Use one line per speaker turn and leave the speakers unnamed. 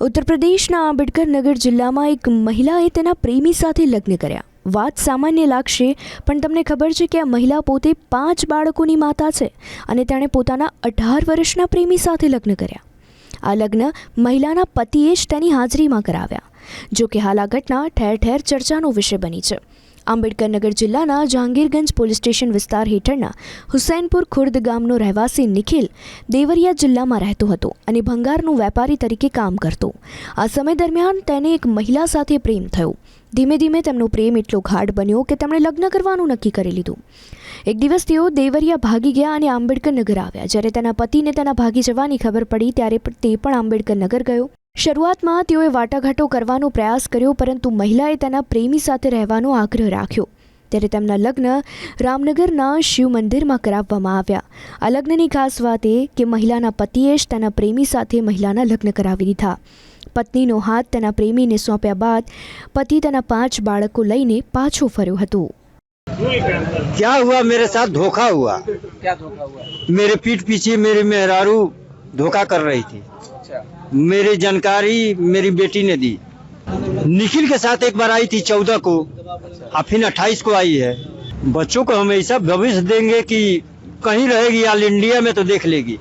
ઉત્તર પ્રદેશના આંબેડકર નગર જિલ્લામાં એક મહિલાએ તેના પ્રેમી સાથે લગ્ન કર્યા. વાત સામાન્ય લાગશે, પણ તમને ખબર છે કે આ મહિલા પોતે પાંચ બાળકોની માતા છે અને તેણે પોતાના અઢાર વર્ષના પ્રેમી સાથે લગ્ન કર્યા. આ લગ્ન મહિલાના પતિએ જ તેની હાજરીમાં કરાવ્યા. જો કે હાલ આ ઘટના ઠેર ઠેર ચર્ચાનો વિષય બની છે. આંબેડકર નગર જિલ્લાના જહાંગીરગંજ પોલીસ સ્ટેશન વિસ્તાર હેઠળના હુસૈનપુર ખુર્દ ગામનો રહેવાસી નિખિલ દેવરિયા જિલ્લામાં રહેતો હતો અને ભંગારનું વેપારી તરીકે કામ કરતો. આ સમય દરમિયાન તેને એક મહિલા સાથે પ્રેમ થયો. ધીમે ધીમે તેમનો પ્રેમ એટલો ગાઢ બન્યો કે તેમણે લગ્ન કરવાનું નક્કી કરી લીધું. એક દિવસ તેઓ દેવરિયા ભાગી ગયા અને આંબેડકર નગર આવ્યા. જ્યારે તેના પતિને તેના ભાગી જવાની ખબર પડી, ત્યારે તે પણ આંબેડકર નગર ગયો. શરૂઆતમાં તેઓએ વાટાઘાટો કરવાનો પ્રયાસ કર્યો પરંતુ મહિલાએ તેના પ્રેમી સાથે રહેવાનો આગ્રહ રાખ્યો ત્યારે તેમના લગ્ન રામનગરના શિવ મંદિરમાં કરાવવામાં આવ્યા આ લગ્નની ખાસ વાત એ કે મહિલાના પતિએ જ તેના પ્રેમી સાથે મહિલાના લગ્ન કરાવી દીધા પત્નીનો હાથ તેના પ્રેમીને સોંપ્યા બાદ પતિ તેના પાંચ બાળકો લઈને પાછો ફર્યો હતો
क्या हुआ मेरे साथ धोखा हुआ
क्या धोखा हुआ
मेरे पीठ पीछे मेरी मेहरारू धोखा कर रही थी
अच्छा।
मेरी जानकारी मेरी बेटी ने दी। निखिल के साथ एक बार आई थी चौदह को। और फिर अट्ठाईस को आई है। बच्चों को हम ऐसा भविष्य देंगे कि कहीं रहेगी ऑल इंडिया में तो देख लेगी।